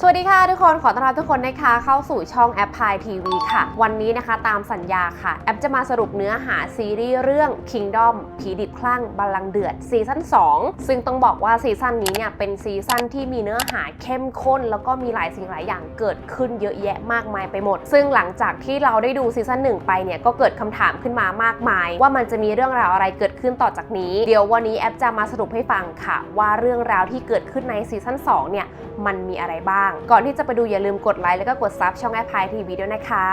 สวัสดีค่ะทุกคนขอต้อนรับทุกคนนะคะเข้าสู่ช่องแอปพายทีวีค่ะ วันนี้นะคะตามสัญญาค่ะ แอปจะมาสรุปเนื้อหาซีรีส์เรื่อง Kingdom ผีดิบคลั่งบัลลังเดือดซีซั่น2 ซึ่งต้องบอกว่าซีซั่นนี้เนี่ยเป็นซีซั่นที่มีเนื้อหาเข้มข้น แล้วก็มีหลายสิ่งหลายอย่างเกิดขึ้นเยอะแยะมากมายไปหมด ซึ่งหลังจากที่เราได้ดูซีซั่น1ไปเนี่ยก็เกิดคำถามขึ้นมามากมาย ว่ามันจะมีเรื่องราวอะไรเกิดขึ้นต่อจากนี้ เดี๋ยววันนี้แอปจะมาสรุปให้ฟังค่ะ ว่าเรื่องราวที่เกิดขึ้นในซีซั่น2เนี่ยมันมีอะไรบ้างก่อนที่จะไปดูอย่าลืมกดไลค์แล้วก็กดซับช่องแอปพายทีวีด้วยนะคะ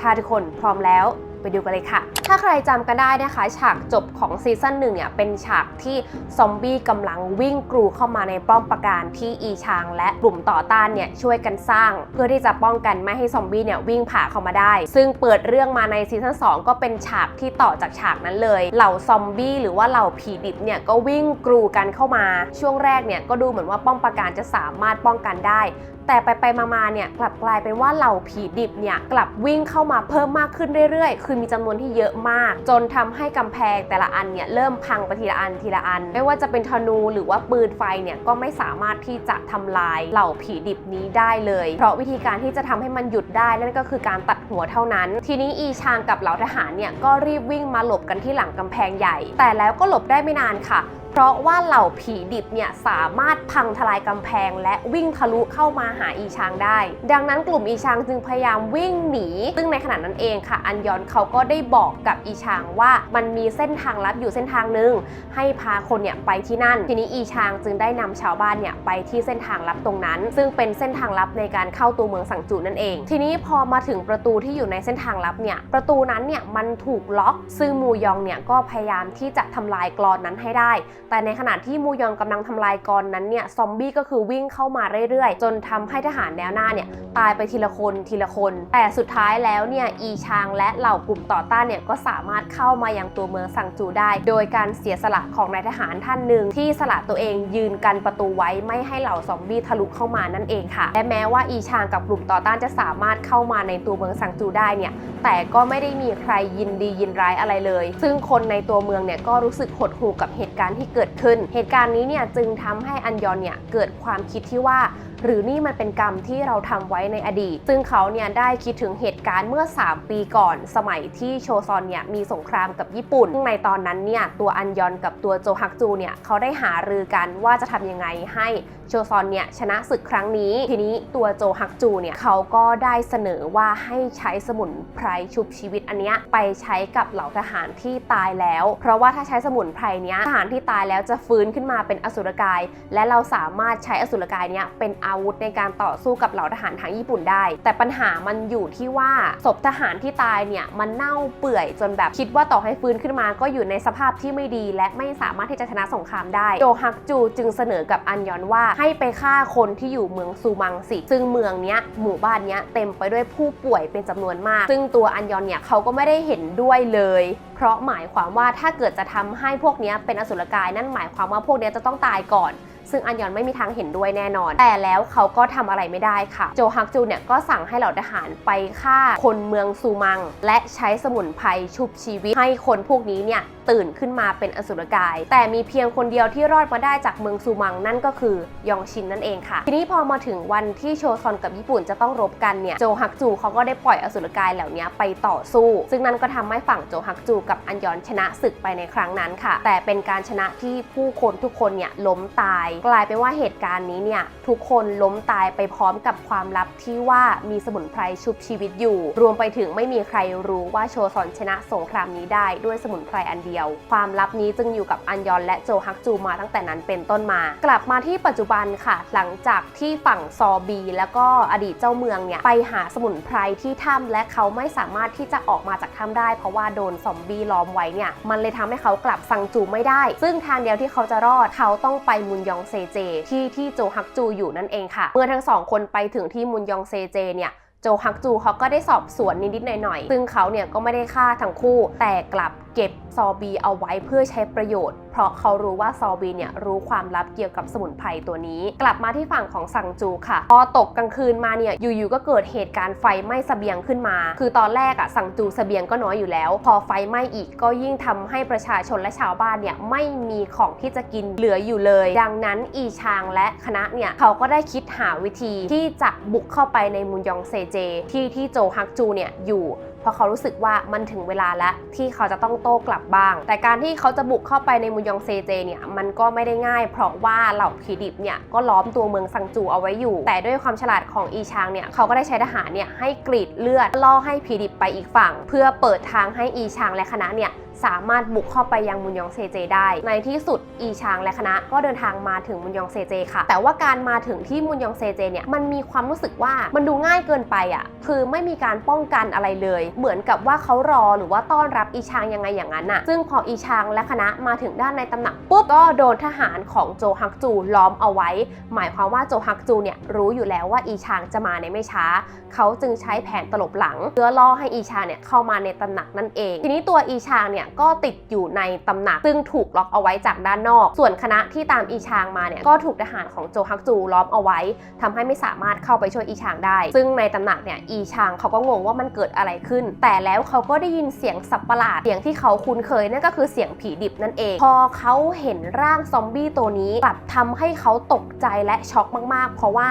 ถ้าทุกคนพร้อมแล้ว ไปดูกันเลยค่ะ ถ้าใครจำกันได้นะคะ ฉากจบของซีซั่นหนึ่งเนี่ยเป็นฉากที่ซอมบี้กำลังวิ่งกรูเข้ามาในป้อมปราการที่อีชาง และกลุ่มต่อต้านเนี่ยช่วยกันสร้าง เพื่อที่จะป้องกันไม่ให้ซอมบี้เนี่ยวิ่งผ่าเข้ามาได้ ซึ่งเปิดเรื่องมาในซีซั่น2ก็เป็นฉากที่ต่อจากฉากนั้นเลยเหล่าซอมบี้หรือว่าเหล่าผีดิบเนี่ยก็วิ่งกรูกันเข้ามา ช่วงแรกเนี่ยก็ดูเหมือนว่าป้อมปราการจะสามารถป้องกันได้แต่ไปไปๆมาๆเนี่ยกลับกลายเป็นว่าเหล่าผีดิบเนี่ยกลับวิ่งเข้ามาเพิ่มมากขึ้นเรื่อยๆ คือมีจำนวนที่เยอะมาก จนทำให้กำแพงแต่ละอันเนี่ยเริ่มพังไปทีละอันทีละอัน ไม่ว่าจะเป็นธนูหรือว่าปืนไฟเนี่ยก็ไม่สามารถที่จะทำลายเหล่าผีดิบนี้ได้เลย เพราะวิธีการที่จะทำให้มันหยุดได้นั่นก็คือการตัดหัวเท่านั้น ทีนี้อีชางกับเหล่าทหารเนี่ยก็รีบวิ่งมาหลบกันที่หลังกำแพงใหญ่ แต่แล้วก็หลบได้ไม่นานค่ะ เพราะว่าเหล่าผีดิบเนี่ยสามารถพังทลายกำแพง และวิ่งทะลุเข้ามาหาอีชางได้ ดังนั้นกลุ่มอีชางจึงพยายามวิ่งหนี ซึ่งในขณะนั้นเองค่ะ อันยอนเขาก็ได้บอกกับอีชางว่ามันมีเส้นทางลับอยู่เส้นทางหนึ่งให้พาคนเนี่ยไปที่นั่น ทีนี้อีชางจึงได้นำชาวบ้านเนี่ยไปที่เส้นทางลับตรงนั้น ซึ่งเป็นเส้นทางลับในการเข้าตัวเมืองสังจูนั่นเอง ทีนี้พอมาถึงประตูที่อยู่ในเส้นทางลับเนี่ยประตูนั้นเนี่ยมันถูกล็อกซึ่งมูยองเนี่ยก็พยายามที่จะทำลายกรอนนั้นให้ได้ แต่ในขณะที่มูยองกำลังทำลายกรนั้นเนี่ยซอมบี้ก็คือวิ่งเข้ามาเรื่อยๆ จนทำให้ทหารแนวหน้าเนี่ยตายไปทีละคนทีละคน แต่สุดท้ายแล้วเนี่ยอีชางและเหล่ากลุ่มต่อต้านเนี่ยก็สามารถเข้ามายังตัวเมืองสังจูได้ โดยการเสียสละของนายทหารท่านหนึ่งที่สละตัวเองยืนกันประตูไว้ไม่ให้เหล่าซอมบี้ทะลุเข้ามานั่นเองค่ะ และแม้ว่าอีชางกับกลุ่มต่อต้านจะสามารถเข้ามาในตัวเมืองสังจูได้เนี่ยแต่ก็ไม่ได้มีใครยินดียินร้ายอะไรเลย ซึ่งคนในตัวเมืองเนี่ยก็รู้สึกหดหู่กับเหตุการณ์ที่เกิดขึ้น เหตุการณ์นี้เนี่ยจึงทำให้อันยอนเนี่ยเกิดความคิดที่ว่า หรือนี่มันเป็นกรรมที่เราทำไว้ในอดีต ซึ่งเขาเนี่ยได้คิดถึงเหตุการณ์เมื่อ 3 ปีก่อน สมัยที่โชซอนเนี่ยมีสงครามกับญี่ปุ่นซึ่งในตอนนั้นเนี่ยตัวอันยอนกับตัวโจฮักจูเนี่ยเขาได้หารือกันว่าจะทำยังไงให้โชซอนเนี่ยชนะศึกครั้งนี้ ทีนี้ตัวโจฮักจูเนี่ยเขาก็ได้เสนอว่าให้ใช้สมุนไพรชุบชีวิตอันเนี้ยไปใช้กับเหล่าทหารที่ตายแล้ว เพราะว่าถ้าใช้สมุนไพรเนี้ยทหารที่ตายแล้วจะฟื้นขึ้นมาเป็นอสุรกาย และเราสามารถใช้อสุรกายเนี้ยเป็นอาาวุธในการต่อสู้กับเหล่าทหารทางญี่ปุ่นได้ แต่ปัญหามันอยู่ที่ว่าศพทหารที่ตายเนี่ยมันเน่าเปื่อยจนแบบคิดว่าต่อให้ฟื้นขึ้นมาก็อยู่ในสภาพที่ไม่ดี และไม่สามารถที่จะชนะสงครามได้ โจฮักจูจึงเสนอกับอันยอนว่าให้ไปฆ่าคนที่อยู่เมืองซูมังสิ ซึ่งเมืองเนี้ยหมู่บ้านเนี้ยเต็มไปด้วยผู้ป่วยเป็นจำนวนมาก ซึ่งตัวอันยอนเนี่ยเขาก็ไม่ได้เห็นด้วยเลย เพราะหมายความว่าถ้าเกิดจะทำให้พวกนี้เป็นอสุรกายนั่นหมายความว่าพวกนี้จะต้องตายก่อน ซึ่งอันยอนไม่มีทางเห็นด้วยแน่นอน แต่แล้วเขาก็ทำอะไรไม่ได้ค่ะ โจฮักจูเนี่ยก็สั่งให้เหล่าทหารไปฆ่าคนเมืองซูมัง และใช้สมุนไพรชุบชีวิตให้คนพวกนี้เนี่ยตื่นขึ้นมาเป็นอสุรกาย แต่มีเพียงคนเดียวที่รอดมาได้จากเมืองซูมังนั่นก็คือยองชินนั่นเองค่ะ ทีนี้พอมาถึงวันที่โชซอนกับญี่ปุ่นจะต้องรบกันเนี่ยโจฮักจูเขาก็ได้ปล่อยอสุรกายเหล่านี้ไปต่อสู้ ซึ่งนั่นก็ทำให้ฝั่งโจฮักจูกับอันยอนชนะศึกไปในครั้งนั้นค่ะ แต่เป็นการชนะที่ผู้คนทุกคนเนี่ยล้มตาย กลายเป็นว่าเหตุการณ์นี้เนี่ยทุกคนล้มตายไปพร้อมกับความลับที่ว่ามีสมุนไพรชุบชีวิตอยู่ รวมไปถึงไม่มีใครรู้ว่าโชซอนชนะสงครามนี้ได้ด้วยสมุนไพรอันเดียว ความลับนี้จึงอยู่กับอันยอนและโจฮักจูมาตั้งแต่นั้นเป็นต้นมา กลับมาที่ปัจจุบันค่ะ หลังจากที่ฝั่งซอบี แล้วก็อดีตเจ้าเมืองเนี่ยไปหาสมุนไพรที่ถ้ำและเขาไม่สามารถที่จะออกมาจากถ้ำได้ เพราะว่าโดนซอมบี้ล้อมไว้เนี่ยมันเลยทำให้เขากลับซังจูไม่ได้ ซึ่งทางเดียวที่เขาจะรอดเขาต้องไปมุนยองเซเจ ที่ที่โจฮักจูอยู่นั่นเองค่ะ เมื่อทั้งสองคนไปถึงที่มุนยองเซเจเนี่ยโจฮักจูเขาก็ได้สอบสวนนิดๆหน่อยๆ ซึ่งเขาเนี่ยก็ไม่ได้ฆ่าทั้งคู่ แต่กลับ เก็บซอบีเอาไว้เพื่อใช้ประโยชน์ เพราะเขารู้ว่าซอบีเนี่ยรู้ความลับเกี่ยวกับสมุนไพรตัวนี้ กลับมาที่ฝั่งของซังจูค่ะ พอตกกลางคืนมาเนี่ยอยู่ๆก็เกิดเหตุการณ์ไฟไหม้เสบียงขึ้นมา คือตอนแรกอะซังจูเสบียงก็น้อยอยู่แล้ว พอไฟไหม้อีกก็ยิ่งทำให้ประชาชนและชาวบ้านเนี่ยไม่มีของที่จะกินเหลืออยู่เลย ดังนั้นอีชางและคณะเนี่ยเขาก็ได้คิดหาวิธีที่จะบุกเข้าไปในมุนยองเซเจ ที่ที่โจฮักจูเนี่ยอยู่ เพราะเขารู้สึกว่ามันถึงเวลาแล้วที่เขาจะต้องโต้กลับบ้าง แต่การที่เขาจะบุกเข้าไปในมุยองเซเจเนี่ยมันก็ไม่ได้ง่าย เพราะว่าเหล่าผีดิบเนี่ยก็ล้อมตัวเมืองซังจูเอาไว้อยู่ แต่ด้วยความฉลาดของอีชางเนี่ยเขาก็ได้ใช้ทหารเนี่ยให้กรีดเลือดล่อให้ผีดิบไปอีกฝั่ง เพื่อเปิดทางให้อีชางและคณะเนี่ยสามารถบุกเข้าไปยังมุนยองเซเจได้ ในที่สุดอีชางและคณะก็เดินทางมาถึงมุนยองเซเจค่ะ แต่ว่าการมาถึงที่มุนยองเซเจเนี่ยมันมีความรู้สึกว่ามันดูง่ายเกินไปอะคือไม่มีการป้องกันอะไรเลย เหมือนกับว่าเขารอหรือว่าต้อนรับอีชางยังไงอย่างนั้นน่ะซึ่งพออีชางและคณะมาถึงด้านในตำหนักปุ๊บก็โดนทหารของโจฮักจูล้อมเอาไว้ หมายความว่าโจฮักจูเนี่ยรู้อยู่แล้วว่าอีชางจะมาในไม่ช้า เขาจึงใช้แผนตลบหลังเพื่อล่อให้อีชางเนี่ยเข้ามาในตำหนักนั่นเอง ทีนี้ตัวอีชางเนี่ยก็ติดอยู่ในตำหนัก ซึ่งถูกล็อกเอาไว้จากด้านนอก ส่วนคณะที่ตามอีชางมาเนี่ยก็ถูกทหารของโจฮักจูล้อมเอาไว้ทำให้ไม่สามารถเข้าไปช่วยอีชางได้ ซึ่งในตำหนักเนี่ยอีชางเขาก็งงว่ามันเกิดอะไรขึ้น แต่แล้วเขาก็ได้ยินเสียงสับประหลาดเสียงที่เขาคุ้นเคยนั่นก็คือเสียงผีดิบนั่นเอง พอเขาเห็นร่างซอมบี้ตัวนี้กลับทำให้เขาตกใจและช็อกมากๆ เพราะว่า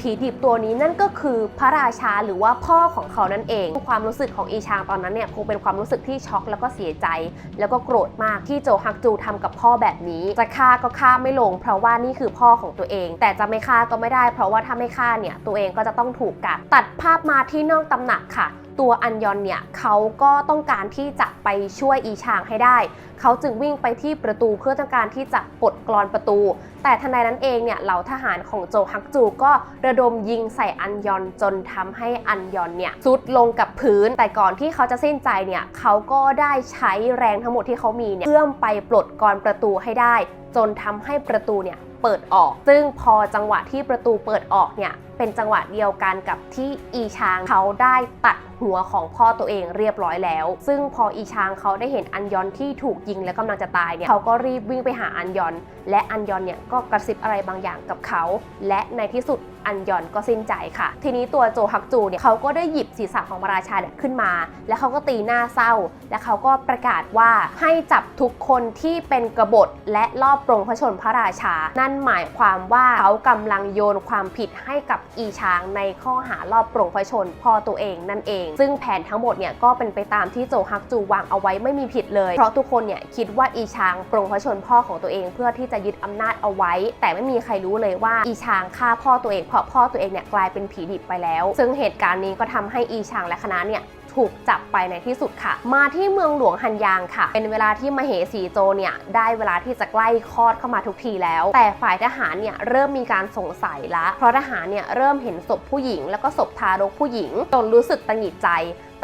ผีดิบตัวนี้นั่นก็คือพระราชาหรือว่าพ่อของเขานั่นเอง ความรู้สึกของอีชางตอนนั้นเนี่ยคงเป็นความรู้สึกที่ช็อกแล้วก็เสียใจ แล้วก็โกรธมากที่โจฮักจูทำกับพ่อแบบนี้ จะฆ่าก็ฆ่าไม่ลง เพราะว่านี่คือพ่อของตัวเอง แต่จะไม่ฆ่าก็ไม่ได้ เพราะว่าถ้าไม่ฆ่าเนี่ยตัวเองก็จะต้องถูกกัดตัดภาพมาที่นอกตำหนักค่ะ ตัวอันยอนเนี่ยเขาก็ต้องการที่จะไปช่วยอีชางให้ได้ เขาจึงวิ่งไปที่ประตูเพื่อต้องการที่จะปลดกรอนประตู แต่ทันใดนั้นเองเนี่ยเหล่าทหารของโจฮักจูก็ระดมยิงใส่อันยอนจนทำให้อันยอนเนี่ยซุดลงกับพื้น แต่ก่อนที่เขาจะสิ้นใจเนี่ยเขาก็ได้ใช้แรงทั้งหมดที่เขามีเนี่ยเพื่อมไปปลดกรอนประตูให้ได้ จนทำให้ประตูเนี่ยเปิดออก ซึ่งพอจังหวะที่ประตูเปิดออกเนี่ยเป็นจังหวะเดียวกันกับที่อีชางเขาได้ตัดหัวของพ่อตัวเองเรียบร้อยแล้ว ซึ่งพออีชางเขาได้เห็นอันยอนที่ถูกยิงและกำลังจะตายเนี่ยเขาก็รีบวิ่งไปหาอันยอน และอันยอนเนี่ยก็กระซิบอะไรบางอย่างกับเขา และในที่สุด อันยอนก็สิ้นใจค่ะ ทีนี้ตัวโจฮักจูเนี่ยเขาก็ได้หยิบศีรษะของพระราชาเนี่ยขึ้นมา แล้วเขาก็ตีหน้าเศร้า และเขาก็ประกาศว่าให้จับทุกคนที่เป็นกบฏและลอบปรงพระชนพระราชา นั่นหมายความว่าเขากำลังโยนความผิดให้กับอีช้างในข้อหารอบปรงพระชนพ่อตัวเองนั่นเอง ซึ่งแผนทั้งหมดเนี่ยก็เป็นไปตามที่โจฮักจูวางเอาไว้ไม่มีผิดเลย เพราะทุกคนเนี่ยคิดว่าอีช้างปรงพระชนพ่อของตัวเอง เพื่อที่จะยึดอำนาจเอาไว้ แต่ไม่มีใครรู้เลยว่าอีช้างฆ่าพ่อตัวเองเราะพ่อตัวเองเนี่ยกลายเป็นผีดิบไปแล้ว ซึ่งเหตุการณ์นี้ก็ทำให้อีชางและคณะเนี่ยถูกจับไปในที่สุดค่ะ มาที่เมืองหลวงฮันยางค่ะ เป็นเวลาที่มเหสีโจเนี่ยได้เวลาที่จะใกล้คลอดเข้ามาทุกทีแล้ว แต่ฝ่ายทหารเนี่ยเริ่มมีการสงสัยละ เพราะทหารเนี่ยเริ่มเห็นศพผู้หญิง แล้วก็ศพทารกผู้หญิงจนรู้สึกตังหิดใจ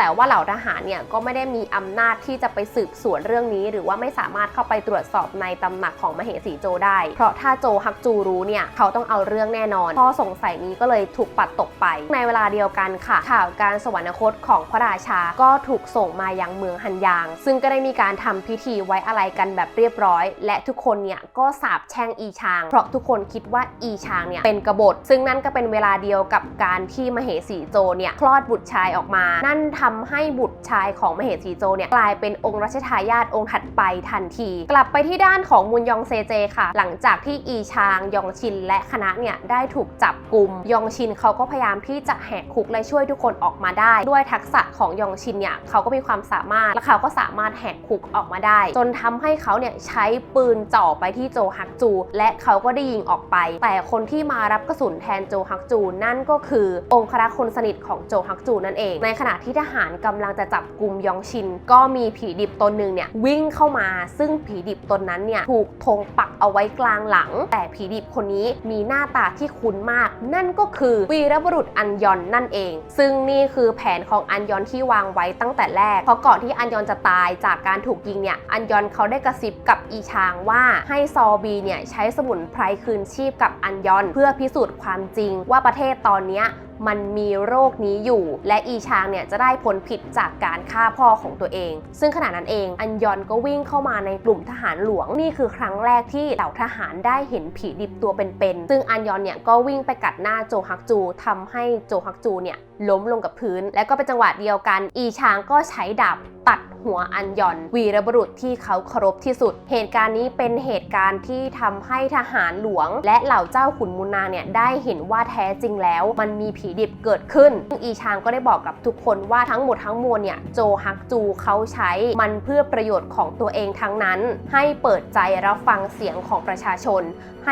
แต่ว่าเหล่าทหารเนี่ยก็ไม่ได้มีอำนาจที่จะไปสืบสวนเรื่องนี้ หรือว่าไม่สามารถเข้าไปตรวจสอบในตำหนักของมเหสีโจได้ เพราะถ้าโจฮักจูรู้เนี่ยเขาต้องเอาเรื่องแน่นอนข้อสงสัยนี้ก็เลยถูกปัดตกไป ในเวลาเดียวกันค่ะ ข่าวการสวรรคตของพระราชาก็ถูกส่งมายังเมืองฮันยาง ซึ่งก็ได้มีการทำพิธีไว้อะไรกันแบบเรียบร้อย และทุกคนเนี่ยก็สาบแช่งอีชาง เพราะทุกคนคิดว่าอีชางเนี่ยเป็นกบฏ ซึ่งนั่นก็เป็นเวลาเดียวกับการที่มเหสีโจเนี่ยคลอดบุตรชายออกมา นั่นทำให้บุตรชายของมเหสีโจเนี่ยกลายเป็นองค์รัชทายาทองค์ถัดไปทันที กลับไปที่ด้านของมุนยองเซเจค่ะ หลังจากที่อีชางยองชินและคณะเนี่ยได้ถูกจับกลุ่มยองชินเขาก็พยายามที่จะแหกคุกและช่วยทุกคนออกมาได้ ด้วยทักษะของยองชินเนี่ยเขาก็มีความสามารถและเขาก็สามารถแหกคุกออกมาได้ จนทำให้เขาเนี่ยใช้ปืนจ่อไปที่โจฮักจู และเขาก็ได้ยิงออกไป แต่คนที่มารับกระสุนแทนโจฮักจู นั่นก็คือองครักษ์คนสนิทของโจฮักจูนั่นเอง ในขณะที่ทหารกำลังจะจับกลุ่มยองชิน ก็มีผีดิบตนหนึ่งเนี่ยวิ่งเข้ามา ซึ่งผีดิบตนนั้นเนี่ยถูกธงปักเอาไว้กลางหลัง แต่ผีดิบคนนี้มีหน้าตาที่คุ้นมาก นั่นก็คือวีรบุรุษอันยอนนั่นเอง ซึ่งนี่คือแผนของอันยอนที่วางไว้ตั้งแต่แรก เพราะก่อนที่อันยอนจะตายจากการถูกยิงเนี่ย อันยอนเขาได้กระซิบกับอีชางว่าให้ซอบีเนี่ยใช้สมุนไพรคืนชีพกับอันยอน เพื่อพิสูจน์ความจริง ว่าประเทศตอนเนี้ยมันมีโรคนี้อยู่ และอีชางเนี่ยจะได้ผลผิดจากการฆ่าพ่อของตัวเอง ซึ่งขณะนั้นเองอันยอนก็วิ่งเข้ามาในกลุ่มทหารหลวงนี่คือครั้งแรกที่เหล่าทหารได้เห็นผีดิบตัวเป็นๆ ซึ่งอันยอนเนี่ยก็วิ่งไปกัดหน้าโจฮักจูทำให้โจฮักจูเนี่ยล้มลงกับพื้น และก็เป็นจังหวะเดียวกัน อีชางก็ใช้ดาบ ตัดหัวอันยอน วีรบุรุษที่เขาเคารพที่สุด เหตุการณ์นี้เป็นเหตุการณ์ที่ทำให้ทหารหลวง และเหล่าเจ้าขุนมูนาเนี่ยได้เห็นว่าแท้จริงแล้ว มันมีผีดิบเกิดขึ้นซึ่งอีชางก็ได้บอกกับทุกคนว่าทั้งหมดทั้งมวลเนี่ยโจฮักจูเขาใช้มันเพื่อประโยชน์ของตัวเองทั้งนั้น ให้เปิดใจรับฟังเสียงของประชาชน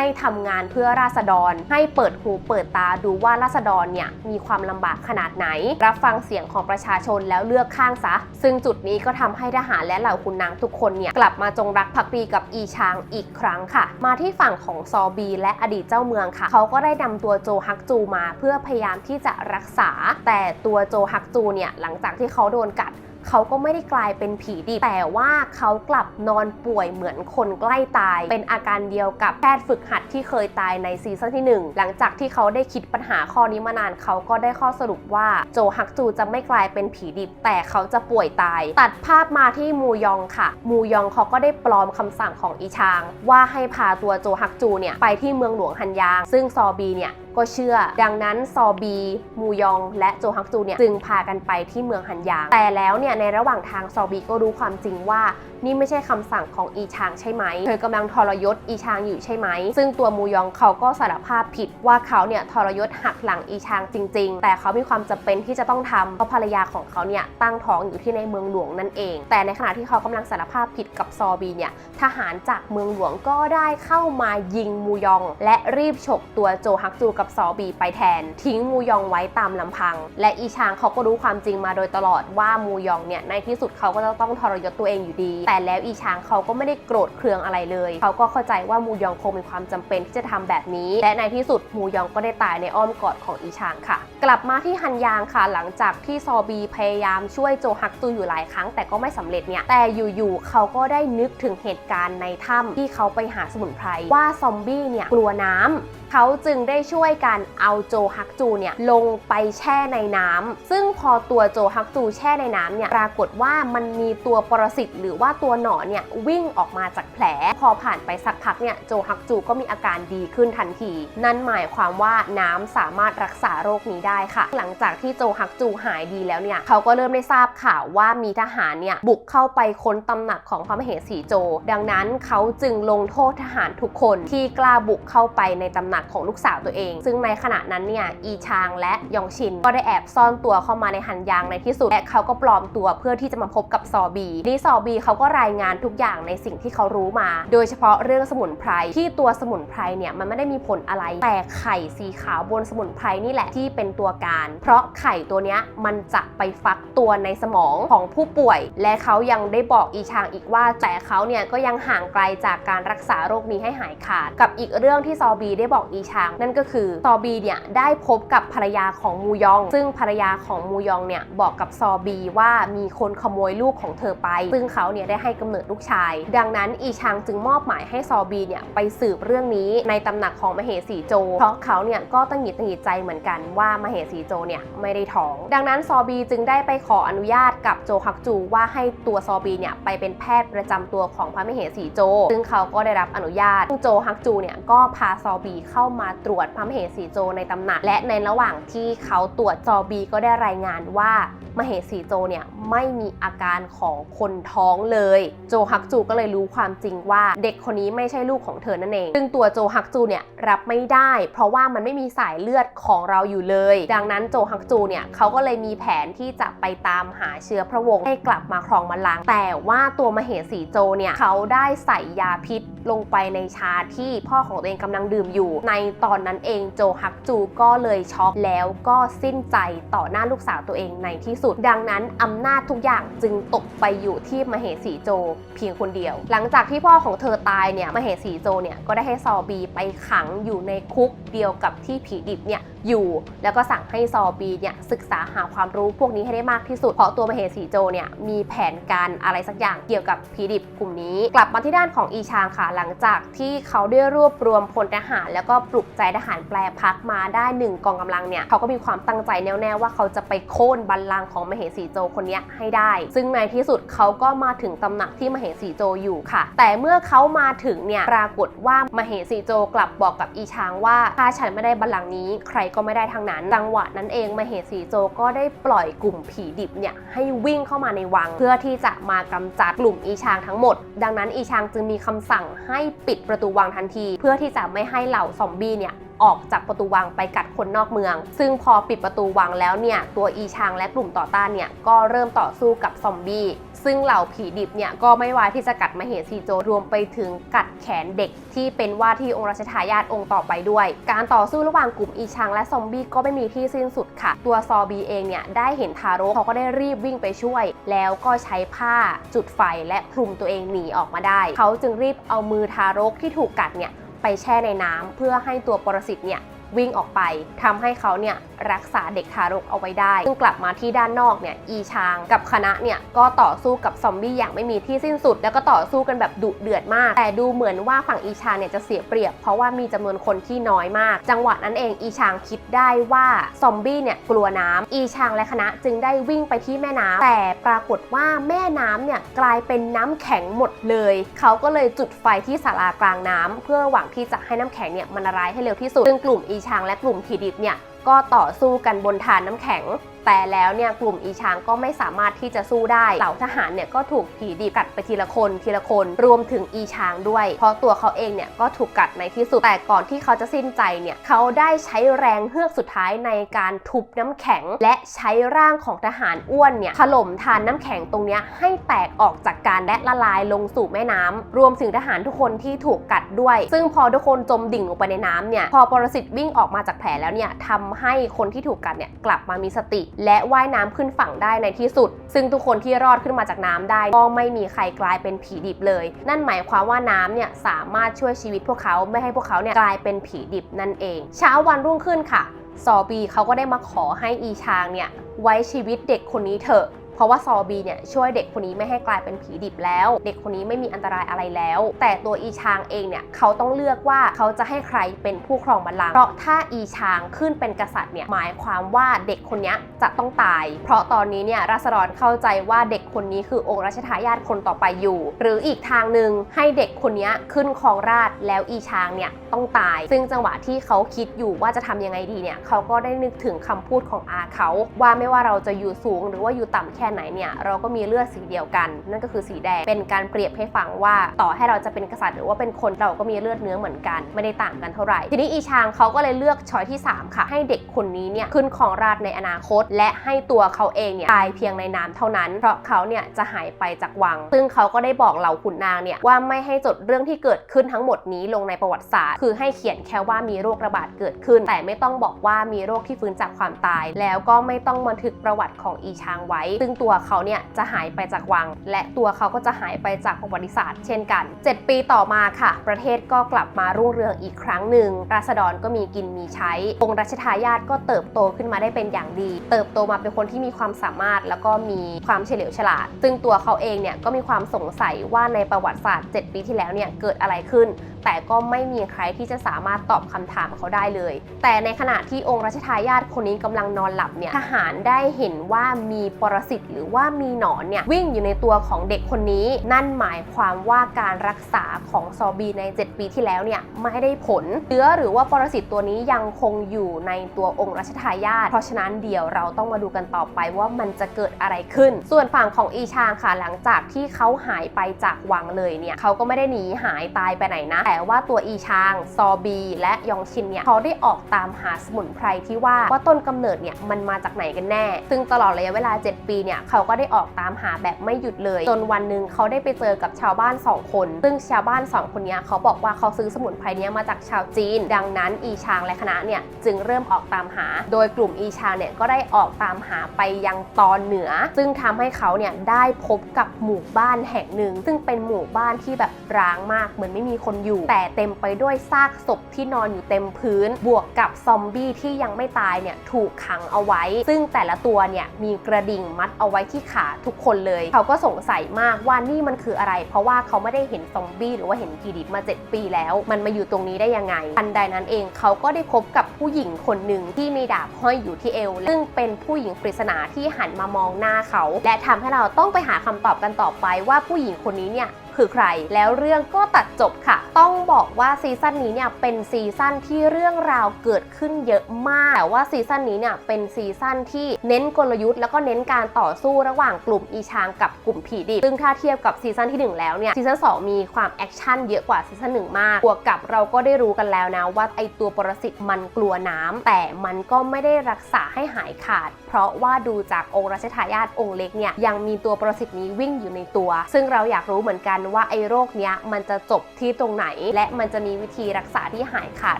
ให้ทำงานเพื่อราษฎร ให้เปิดหูเปิดตาดูว่าราษฎรเนี่ยมีความลำบากขนาดไหน รับฟังเสียงของประชาชนแล้วเลือกข้างซะ ซึ่งจุดนี้ก็ทำให้ทหารและเหล่าขุนนางทุกคนเนี่ยกลับมาจงรักภักดีกับอีชางอีกครั้งค่ะ มาที่ฝั่งของซอบีและอดีตเจ้าเมืองค่ะ เขาก็ได้นำตัวโจฮักจูมาเพื่อพยายามที่จะรักษา แต่ตัวโจฮักจูเนี่ยหลังจากที่เขาโดนกัด เขาก็ไม่ได้กลายเป็นผีดิบแต่ว่าเขากลับนอนป่วยเหมือนคนใกล้ตาย เป็นอาการเดียวกับแพทย์ฝึกหัดที่เคยตายในซีซั่นที่ 1 หลังจากที่เขาได้คิดปัญหาข้อนี้มานานเขาก็ได้ข้อสรุปว่าโจฮักจูจะไม่กลายเป็นผีดิบ แต่เขาจะป่วยตาย ตัดภาพมาที่มูยองค่ะ มูยองเขาก็ได้ปลอมคำสั่งของอีชาง ว่าให้พาตัวโจฮักจูเนี่ยไปที่เมืองหลวงฮันยาง ซึ่งซอบีเนี่ยก็เชื่อ ดังนั้นซอบี มูยอง และโจฮักจูเนี่ยจึงพากันไปที่เมืองฮันยาง แต่แล้วเนี่ยในระหว่างทางซอบีก็รู้ความจริงว่า นี่ไม่ใช่คำสั่งของอีชางใช่ไหม เธอกำลังทรยศอีชางอยู่ใช่ไหม ซึ่งตัวมูยองเขาก็สารภาพผิดว่าเขาเนี่ยทรยศหักหลังอีชางจริง ๆ แต่เขามีความจำเป็นที่จะต้องทำเพราะภรรยาของเขาเนี่ยตั้งท้องอยู่ที่ในเมืองหลวงนั่นเอง แต่ในขณะที่เขากำลังสารภาพผิดกับซอบีเนี่ยทหารจากเมืองหลวงก็ได้เข้ามายิงมูยอง และรีบฉกตัวโจฮักจูกับซอบีไปแทน ทิ้งมูยองไว้ตามลำพัง และอีชางเขาก็รู้ความจริงมาโดยตลอดว่ามูยองเนี่ยในที่สุดเขาก็จะต้องทรยศตัวเองอยู่ดี แต่แล้วอีชางเขาก็ไม่ได้โกรธเคืองอะไรเลย เขาก็เข้าใจว่ามูยองคงมีความจำเป็นที่จะทำแบบนี้ และในที่สุดมูยองก็ได้ตายในอ้อมกอดของอีชางค่ะ กลับมาที่ฮันยางค่ะหลังจากที่ซอบีพยายามช่วยโจฮักจูอยู่หลายครั้ง แต่ก็ไม่สำเร็จเนี่ยแต่อยู่ๆเขาก็ได้นึกถึงเหตุการณ์ในถ้ำที่เขาไปหาสมุนไพรว่าซอมบี้เนี่ยกลัวน้ำเขาจึงได้ช่วยกันเอาโจฮักจูเนี่ยลงไปแช่ในน้ำซึ่งพอตัวโจฮักจูแช่ในน้ำเนี่ยปรากฏว่ามันมีตัวปรสิตหรือว่าตัวหนอนเนี่ยวิ่งออกมาจากแผล พอผ่านไปสักพักเนี่ยโจฮักจูก็มีอาการดีขึ้นทันที นั่นหมายความว่าน้ำสามารถรักษาโรคนี้ได้ค่ะ หลังจากที่โจฮักจูหายดีแล้วเนี่ยเขาก็เริ่มได้ทราบข่าวว่ามีทหารเนี่ยบุกเข้าไปค้นตำหนักของพระมเหสีโจ ดังนั้นเขาจึงลงโทษทหารทุกคนที่กล้าบุกเข้าไปในตำหนักของลูกสาวตัวเอง ซึ่งในขณะนั้นเนี่ยอีชางและยองชินก็ได้แอบซ่อนตัวเข้ามาในหันยางในที่สุดและเขาก็ปลอมตัวเพื่อที่จะมาพบกับซอบีนี่ซอบีเขาก็รายงานทุกอย่างในสิ่งที่เขารู้มา โดยเฉพาะเรื่องสมุนไพรที่ตัวสมุนไพรเนี่ยมันไม่ได้มีผลอะไรแต่ไข่สีขาวบนสมุนไพรนี่แหละที่เป็นตัวการ เพราะไข่ตัวเนี้ยมันจะไปฟักตัวในสมองของผู้ป่วย และเขายังได้บอกอีชางอีกว่า แต่เขาเนี่ยก็ยังห่างไกลจากการรักษาโรคนี้ให้หายขาด กับอีกเรื่องที่ซอบีได้บอกอีชาง นั่นก็คือซอบีเนี่ยได้พบกับภรรยาของมูยอง ซึ่งภรรยาของมูยองเนี่ยบอกกับซอบีว่ามีคนขโมยลูกของเธอไป ซึ่งเขาเนี่ยได้ให้กำเนิดลูกชาย ดังนั้นอีชางจึงมอบหมายให้ซอบีเนี่ยไปสืบเรื่องนี้ในตำหนักของมเหสีโจ เพราะเขาเนี่ยก็ตั้งหงิดตั้งหงิดใจเหมือนกันว่ามเหสีโจเนี่ยไม่ได้ท้อง ดังนั้นซอบีจึงได้ไปขออนุญาตกับโจฮักจูว่าให้ตัวซอบีเนี่ยไปเป็นแพทย์ประจำตัวของพระมเหสีโจ ซึ่งเขาก็ได้รับอนุญาตซึ่งโจฮักจูเนี่ยก็พาซอบีเข้าามาตรวจพระมเหสีโจในตำหนัก และในระหว่างที่เขาตรวจซอบีก็ได้รายงานว่ามเหสีโจเนี่ยไม่มีอาการของคนท้องเลย โจฮักจูก็เลยรู้ความจริงว่าเด็กคนนี้ไม่ใช่ลูกของเธอนั่นเองซึ่งตัวโจฮักจูเนี่ยรับไม่ได้ เพราะว่ามันไม่มีสายเลือดของเราอยู่เลย ดังนั้นโจฮักจูเนี่ยเขาก็เลยมีแผนที่จะไปตามหาเชื้อพระวงศ์ให้กลับมาครองบัลลังก์แต่ว่าตัวมเหสีโจเนี่ยเขาได้ใส่ยาพิษ ลงไปในชาที่พ่อของตัวเองกำลังดื่มอยู่ ในตอนนั้นเองโจฮักจูก็เลยช็อกแล้วก็สิ้นใจต่อหน้าลูกสาวตัวเองในที่สุด ดังนั้นอำนาจทุกอย่างจึงตกไปอยู่ที่มเหสีโจเพียงคนเดียว หลังจากที่พ่อของเธอตายเนี่ยมเหสีโจเนี่ยก็ได้ให้ซอบีไปขังอยู่ในคุกเดียวกับที่ผีดิบเนี่ยอยู่ แล้วก็สั่งให้ซอบีเนี่ยศึกษาหาความรู้พวกนี้ให้ได้มากที่สุด เพราะตัวมเหสีโจเนี่ยมีแผนการอะไรสักอย่างเกี่ยวกับผีดิบกลุ่มนี้ กลับมาที่ด้านของอีชางค่ะหลังจากที่เขาได้รวบรวมพลทหาร แล้วก็ปลุกใจทหารแปลพักมาได้หนึ่งกองกำลังเนี่ยเขาก็มีความตั้งใจแน่วแน่ว่าเขาจะไปโค่นบัลลังก์ของมเหสีโจคนนี้ให้ได้ ซึ่งในที่สุดเขาก็มาถึงตำหนักที่มเหสีโจอยู่ค่ะ แต่เมื่อเขามาถึงเนี่ยปรากฏว่ามเหสีโจกลับบอกกับอีช้างว่าถ้าฉันไม่ได้บัลลังก์นี้ ใครก็ไม่ได้ทั้งนั้นจังหวะนั้นเองมเหสีโจก็ได้ปล่อยกลุ่มผีดิบเนี่ยให้วิ่งเข้ามาในวัง เพื่อที่จะมากำจัดกลุ่มอีช้างทั้งหมด ดังนั้นอีช้างจึงมีคำสั่งให้ปิดประตูวังทันที เพื่อที่จะไม่ให้เหล่าซอมบี้เนี่ย ออกจากประตูวังไปกัดคนนอกเมือง ซึ่งพอปิดประตูวังแล้วเนี่ยตัวอีชางและกลุ่มต่อต้านเนี่ยก็เริ่มต่อสู้กับซอมบี้ซึ่งเหล่าผีดิบเนี่ยก็ไม่วายที่จะกัดมาเหสีโจรวมไปถึงกัดแขนเด็กที่เป็นว่าที่องค์รัชทายาทองค์ต่อไปด้วย การต่อสู้ระหว่างกลุ่มอีชางและซอมบี้ก็ไม่มีที่สิ้นสุดค่ะ ตัวซอบีเองเนี่ยได้เห็นทารกเขาก็ได้รีบวิ่งไปช่วย แล้วก็ใช้ผ้าจุดไฟและคลุมตัวเองหนีออกมาได้ เขาจึงรีบเอามือทารกที่ถูกกัดเนี่ย ไปแช่ในน้ำเพื่อให้ตัวปรสิตเนี่ย วิ่งออกไปทำให้เขาเนี่ยรักษาเด็กทารกเอาไว้ได้ ซึ่งกลับมาที่ด้านนอกเนี่ยอีชางกับคณะเนี่ยก็ต่อสู้กับซอมบี้อย่างไม่มีที่สิ้นสุด แล้วก็ต่อสู้กันแบบดุเดือดมาก แต่ดูเหมือนว่าฝั่งอีชางเนี่ยจะเสียเปรียบ เพราะว่ามีจำนวนคนที่น้อยมาก จังหวะนั้นเองอีชางคิดได้ว่าซอมบี้เนี่ยกลัวน้ำอีชางและคณะจึงได้วิ่งไปที่แม่น้ำแต่ปรากฏว่าแม่น้ำเนี่ยกลายเป็นน้ำแข็งหมดเลย เขาก็เลยจุดไฟที่ศาลากลางน้ำเพื่อหวังที่จะให้น้ำแข็งเนี่ยมันละลายให้เร็วที่สุดซึ่งกลุ่มอีชางและกลุ่มพีดิบเนี่ยก็ต่อสู้กันบนฐานน้ำแข็ง แต่แล้วเนี่ยกลุ่มอีช้างก็ไม่สามารถที่จะสู้ได้ เหล่าทหารเนี่ยก็ถูกผีดิบกัดไปทีละคนทีละคนรวมถึงอีช้างด้วย เพราะตัวเขาเองเนี่ยก็ถูกกัดในที่สุด แต่ก่อนที่เขาจะสิ้นใจเนี่ยเขาได้ใช้แรงเฮือกสุดท้ายในการทุบน้ำแข็ง และใช้ร่างของทหารอ้วนเนี่ยถล่มทานน้ำแข็งตรงเนี้ยให้แตกออกจากการและละลายลงสู่แม่น้ำรวมถึงทหารทุกคนที่ถูกกัดด้วย ซึ่งพอทุกคนจมดิ่งลงไปในน้ำเนี่ยพอปรสิตวิ่งออกมาจากแผลแล้วเนี่ยทำให้คนที่ถูกกัดเนี่ยกลับมามีสติและว่ายน้ำขึ้นฝั่งได้ในที่สุด ซึ่งทุกคนที่รอดขึ้นมาจากน้ำได้ ก็ไม่มีใครกลายเป็นผีดิบเลย นั่นหมายความว่าน้ำเนี่ยสามารถช่วยชีวิตพวกเขาไม่ให้พวกเขาเนี่ยกลายเป็นผีดิบนั่นเอง เช้าวันรุ่งขึ้นค่ะ ซอบีเขาก็ได้มาขอให้อีชางเนี่ยไว้ชีวิตเด็กคนนี้เถอะ เพราะว่าซอบีเนี่ยช่วยเด็กคนนี้ไม่ให้กลายเป็นผีดิบแล้ว เด็กคนนี้ไม่มีอันตรายอะไรแล้ว แต่ตัวอีชางเองเนี่ยเขาต้องเลือกว่าเขาจะให้ใครเป็นผู้ครองบัลลังก์เพราะถ้าอีชางขึ้นเป็นกษัตริย์เนี่ยหมายความว่าเด็กคนนี้จะต้องตาย เพราะตอนนี้เนี่ยราษฎรเข้าใจว่าเด็กคนนี้คือองค์รัชทายาทคนต่อไปอยู่ หรืออีกทางหนึ่งให้เด็กคนนี้ขึ้นครองราชแล้วอีชางเนี่ยต้องตาย ซึ่งจังหวะที่เขาคิดอยู่ว่าจะทำยังไงดีเนี่ยเขาก็ได้นึกถึงคำพูดของอาเขา ว่าไม่ว่าเราจะอยู่สูงหรือว่าอยู่ต่ำแค่ไหนเนี่ยเราก็มีเลือดสีเดียวกัน นั่นก็คือสีแดงเป็นการเปรียบให้ฟังว่าต่อให้เราจะเป็นกษัตริย์หรือว่าเป็นคนเราก็มีเลือดเนื้อเหมือนกัน ไม่ได้ต่างกันเท่าไหร่ ทีนี้อีชางเขาก็เลยเลือกช้อยที่ 3 ค่ะ ให้เด็กคนนี้เนี่ยขึ้นครองราชในอนาคต และให้ตัวเขาเองเนี่ยตายเพียงในน้ำเท่านั้น เพราะเขาเนี่ยจะหายไปจากวัง ซึ่งเขาก็ได้บอกเหล่าขุนนางเนี่ยว่าไม่ให้จดเรื่องที่เกิดขึ้นทั้งหมดนี้ลงในประวัติศาสตร์ คือให้เขียนแค่ว่ามีโรคระบาดเกิดขึ้น แต่ไม่ต้องบอกว่ามีโรคที่ฟื้นจากความตาย แล้วก็ไม่ต้องบันทึกประวัติของอีชางไว้ ซึ่งตัวเขาเนี่ยจะหายไปจากวัง และตัวเขาก็จะหายไปจากประวัติศาสตร์ เช่นกัน 7 ปีต่อมาค่ะ ประเทศก็กลับมารุ่งเรืองอีกครั้งหนึ่ง ราษฎรก็มีกินมีใช้ องค์รัชทายาทก็เติบโตขึ้นมาได้เป็นอย่างดี เติบโตมาเป็นคนที่มีความสามารถ แล้วก็มีความเฉลียวฉลาด ซึ่งตัวเขาเองเนี่ยก็มีความสงสัยว่าในประวัติศาสตร์ 7 ปีที่แล้วเนี่ยเกิดอะไรขึ้น แต่ก็ไม่มีใครที่จะสามารถตอบคำถามเขาได้เลย แต่ในขณะที่องค์รัชทายาทคนนี้กำลังนอนหลับเนี่ยทหารได้เห็นว่ามีปรสิตหรือว่ามีหนอนเนี่ยวิ่งอยู่ในตัวของเด็กคนนี้ นั่นหมายความว่าการรักษาของซอบีใน 7 ปีที่แล้วเนี่ยไม่ได้ผลเชื้อหรือว่าปรสิตตัวนี้ยังคงอยู่ในตัวองค์รัชทายาทเพราะฉะนั้นเดี๋ยวเราต้องมาดูกันต่อไปว่ามันจะเกิดอะไรขึ้น ส่วนฝั่งของอีชางค่ะหลังจากที่เขาหายไปจากวังเลยเนี่ยเขาก็ไม่ได้หนีหายตายไปไหนนะแต่ว่าตัวอีชางซอบี และยองชินเนี่ยเขาได้ออกตามหาสมุนไพรที่ว่าว่าต้นกำเนิดเนี่ยมันมาจากไหนกันแน่ ซึ่งตลอดระยะเวลา 7 ปีเนี่ยเขาก็ได้ออกตามหาแบบไม่หยุดเลย จนวันหนึ่งเขาได้ไปเจอกับชาวบ้าน 2 คน ซึ่งชาวบ้าน 2 คนนี้เขาบอกว่าเขาซื้อสมุนไพรเนี้ยมาจากชาวจีน ดังนั้นอีชางและคณะเนี่ยจึงเริ่มออกตามหา โดยกลุ่มอีชางเนี่ยก็ได้ออกตามหาไปยังตอนเหนือ ซึ่งทำให้เขาเนี่ยได้พบกับหมู่บ้านแห่งหนึ่ง ซึ่งเป็นหมู่บ้านที่แบบร้างมากเหมือนไม่มีคนอยู่แต่เต็มไปด้วยซากศพที่นอนอยู่เต็มพื้น บวกกับซอมบี้ที่ยังไม่ตายเนี่ยถูกขังเอาไว้ ซึ่งแต่ละตัวเนี่ยมีกระดิ่งมัดเอาไว้ที่ขาทุกคนเลย เขาก็สงสัยมากว่านี่มันคืออะไร เพราะว่าเขาไม่ได้เห็นซอมบี้หรือว่าเห็นผีดิบมา 7 ปีแล้ว มันมาอยู่ตรงนี้ได้ยังไงทันใดนั้นเองเขาก็ได้พบกับผู้หญิงคนหนึ่งที่มีดาบห้อยอยู่ที่เอว ซึ่งเป็นผู้หญิงปริศนาที่หันมามองหน้าเขา และทำให้เราต้องไปหาคำตอบกันต่อไปว่าผู้หญิงคนนี้เนี่ย คือใคร แล้วเรื่องก็ตัดจบค่ะ ต้องบอกว่าซีซั่นนี้เนี่ยเป็นซีซั่นที่เรื่องราวเกิดขึ้นเยอะมาก แต่ว่าซีซั่นนี้เนี่ยเป็นซีซั่นที่เน้นกลยุทธ์แล้วก็เน้นการต่อสู้ระหว่างกลุ่มอีชางกับกลุ่มผีดิบซึ่งถ้าเทียบกับซีซั่นที่ 1 แล้วเนี่ยซีซั่น2มีความแอคชั่นเยอะกว่าซีซั่น1มากบวกกับเราก็ได้รู้กันแล้วนะว่าไอตัวปรสิตมันกลัวน้ำแต่มันก็ไม่ได้รักษาให้หายขาด เพราะว่าดูจากองค์รัชทายาทองค์เล็กเนี่ยยังมีตัวปรสิตนี้วิ่งอยู่ในตัว ซึ่งเราอยากรู้เหมือนกันว่าไอ้โรคเนี้ยมันจะจบที่ตรงไหน และมันจะมีวิธีรักษาที่หายขาด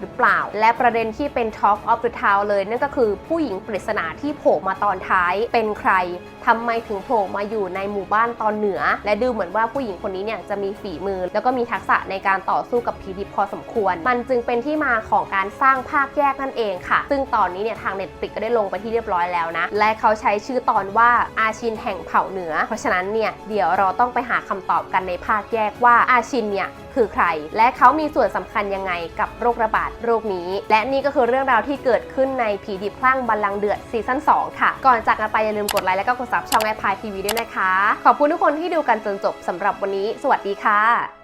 หรือเปล่า และประเด็นที่เป็น Talk of the Town เลยนั่นก็คือผู้หญิงปริศนาที่โผล่มาตอนท้ายเป็นใครทำไมถึงโผล่มาอยู่ในหมู่บ้านตอนเหนือ และดูเหมือนว่าผู้หญิงคนนี้เนี่ยจะมีฝีมือ แล้วก็มีทักษะในการต่อสู้กับผีดิบพอสมควร มันจึงเป็นที่มาของการสร้างภาคแยกนั่นเองค่ะ ซึ่งตอนนี้เนี่ยทาง Netflix ก็ได้ลงไปที่เรียบร้อยแล้วนะ และเขาใช้ชื่อตอนว่าอาชินแห่งเผ่าเหนือ เพราะฉะนั้นเนี่ยเดี๋ยวเราต้องไปหาคำตอบกันในภาคแยกว่าอาชินเนี่ยคือใคร และเขามีส่วนสำคัญยังไงกับโรคระบาดโรคนี้ และนี่ก็คือเรื่องราวที่เกิดขึ้นในผีดิบคลั่งบัลลังเดือดซีซั่น2 ค่ะ ก่อนจากกันไปอย่าลืมกดไลค์และก็กดซับช่องแอปพายทีวีด้วยนะคะ ขอบคุณทุกคนที่ดูกันจนจบสำหรับวันนี้ สวัสดีค่ะ